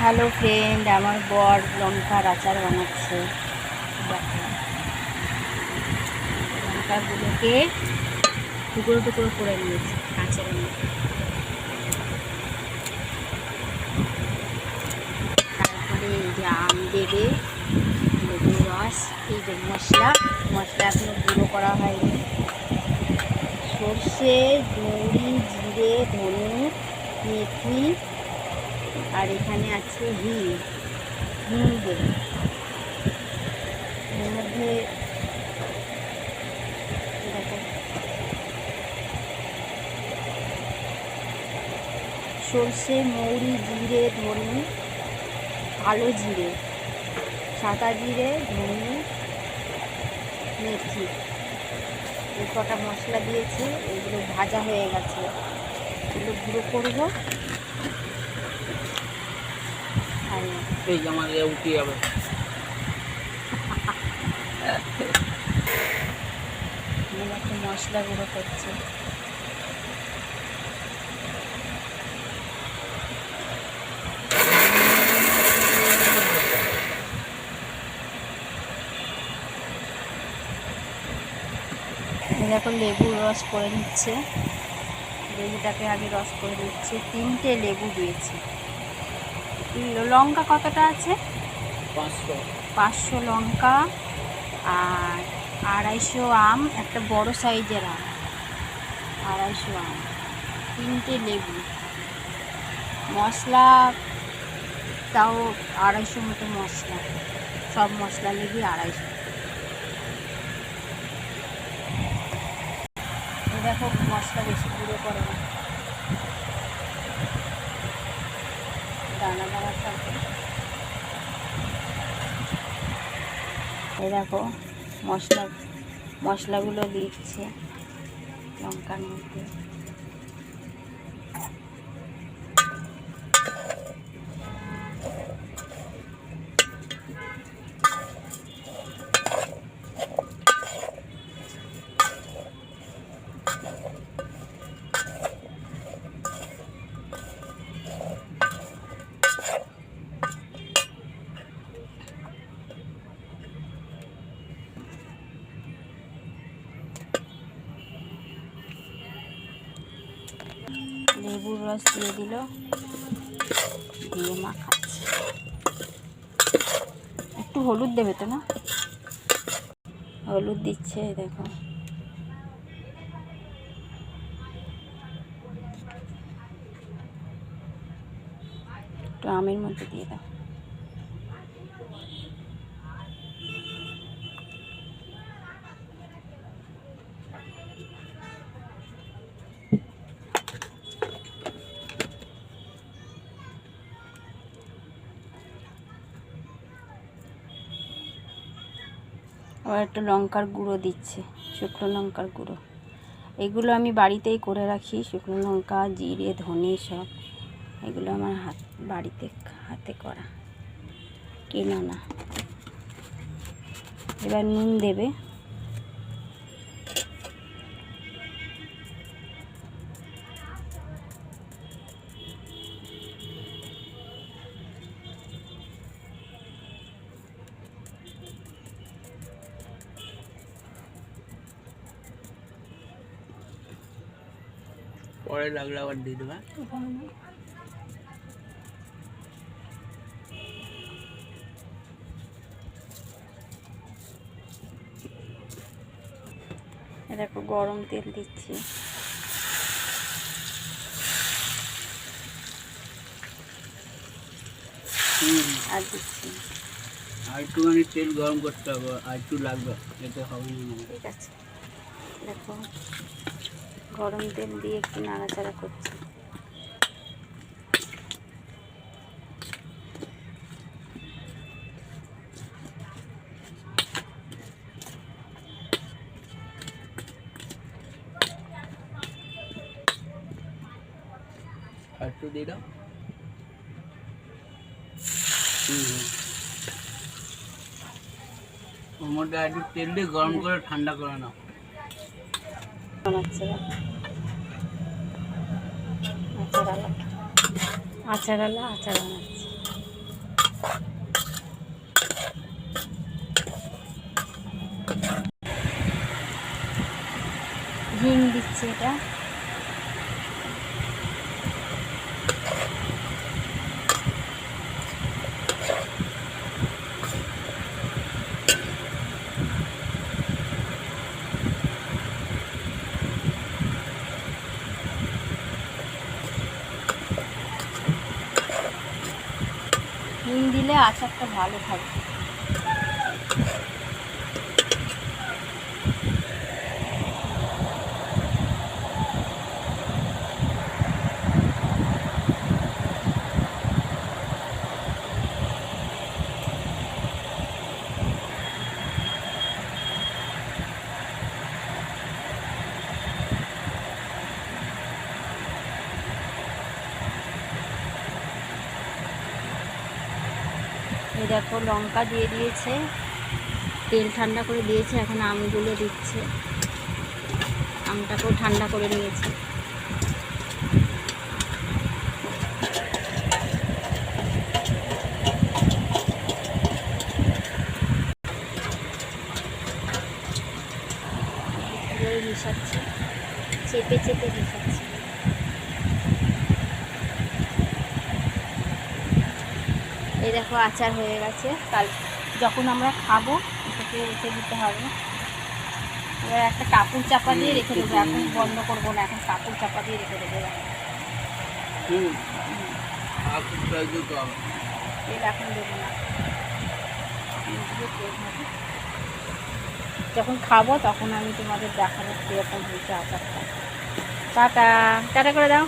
Hello friend আমার বর লঙ্কার আচার বানাচ্ছে। লঙ্কাগুলোকে টুকরো টুকরো করে নিয়েছি মধ্যে। তারপরে এই যে আম দেবে রস, এই যে মশলা। মশলা এখনও গুঁড়ো করা হয়নি। সর্ষে মৌরি জিরে, ধনে, মেথি আর এখানে আছে হিং হিং এর মধ্যে সর্ষে, মৌরি, জিরে, ধনে, কালো জিরে, সাদা জিরে, ধনে, মেথি। এই কটা মশলা দিয়েছে, এগুলো ভাজা হয়ে গেছে। এগুলো গুঁড়ো করব। এই আমার উঠে যাবে। একটু মশলা গুঁড়ো করছে দেখো লেবুর রস করে নিচ্ছে। লেবুটাকে আমি রস করে নিচ্ছি। তিনটে লেবু দিয়েছি। লঙ্কা কতটা আছে? পাঁচশো। লঙ্কা আর আড়াইশো আম একটা বড় সাইজের আম। আড়াইশো আম তিনটে লেবু। মশলা তাও আড়াইশো মতো মশলা। সব মশলা লেগে আড়াইশো। দেখো মশলা বেশি গুঁড়ো করে না। এই দেখো মশলা মশলাগুলো দিচ্ছে লঙ্কার মধ্যে। লেবুর রস দিয়ে দিল। দিয়ে মাখাচ্ছি। একটু হলুদ দেবে তো না? হলুদ দিচ্ছে, দেখো। একটু আমের মধ্যে দিয়ে দাও। আবার একটা লঙ্কার গুঁড়ো দিচ্ছে, শুকনো লঙ্কার গুঁড়ো। এগুলো আমি বাড়িতেই করে রাখি, শুকনো লঙ্কা, জিরে, ধনে সব। এগুলো আমার হাত, বাড়িতে হাতে করা। কেনা না। এবার নুন দেবে। পরে লাগলে আবার দিয়ে দেবে দেখো গরম তেল দিচ্ছি। হুম। আর দিচ্ছি। আর একটুখানি তেল গরম করতে হবে আর একটু লাগবে এতে হবে না। ঠিক আছে। দেখো। গরম তেল দিয়ে একটু নাড়াচাড়া করছি। তেল দিয়ে গরম করে ঠান্ডা করে নাও। আচার আলা আচার আলা আচার বানাচ্ছে। হিং দিচ্ছে এটা। হিং দিলে আচারটা ভালো থাকবে দেখো, লঙ্কা দিয়ে দিয়েছে। তেল ঠান্ডা করে দিয়েছে, এখন আমগুলো দিচ্ছে। আমটাকেও ঠান্ডা করে নিয়েছে। মিশাচ্ছে, চেপে চেপে মিশাচ্ছে। এই দেখো আচার হয়ে গেছে। কাল যখন আমরা খাব এটাকে রেখে দিতে হবে। এবার একটা কাপড় চাপা দিয়ে রেখে দেবো। এখন বন্ধ করব না এখন কাপড় চাপা দিয়ে রেখে দেবো। তেল এখন দেবো না। যখন খাব তখন আমি তোমাদের দেখাবো কীরকম হয়েছে আচারটা। টাটা। টাটা করে দাও।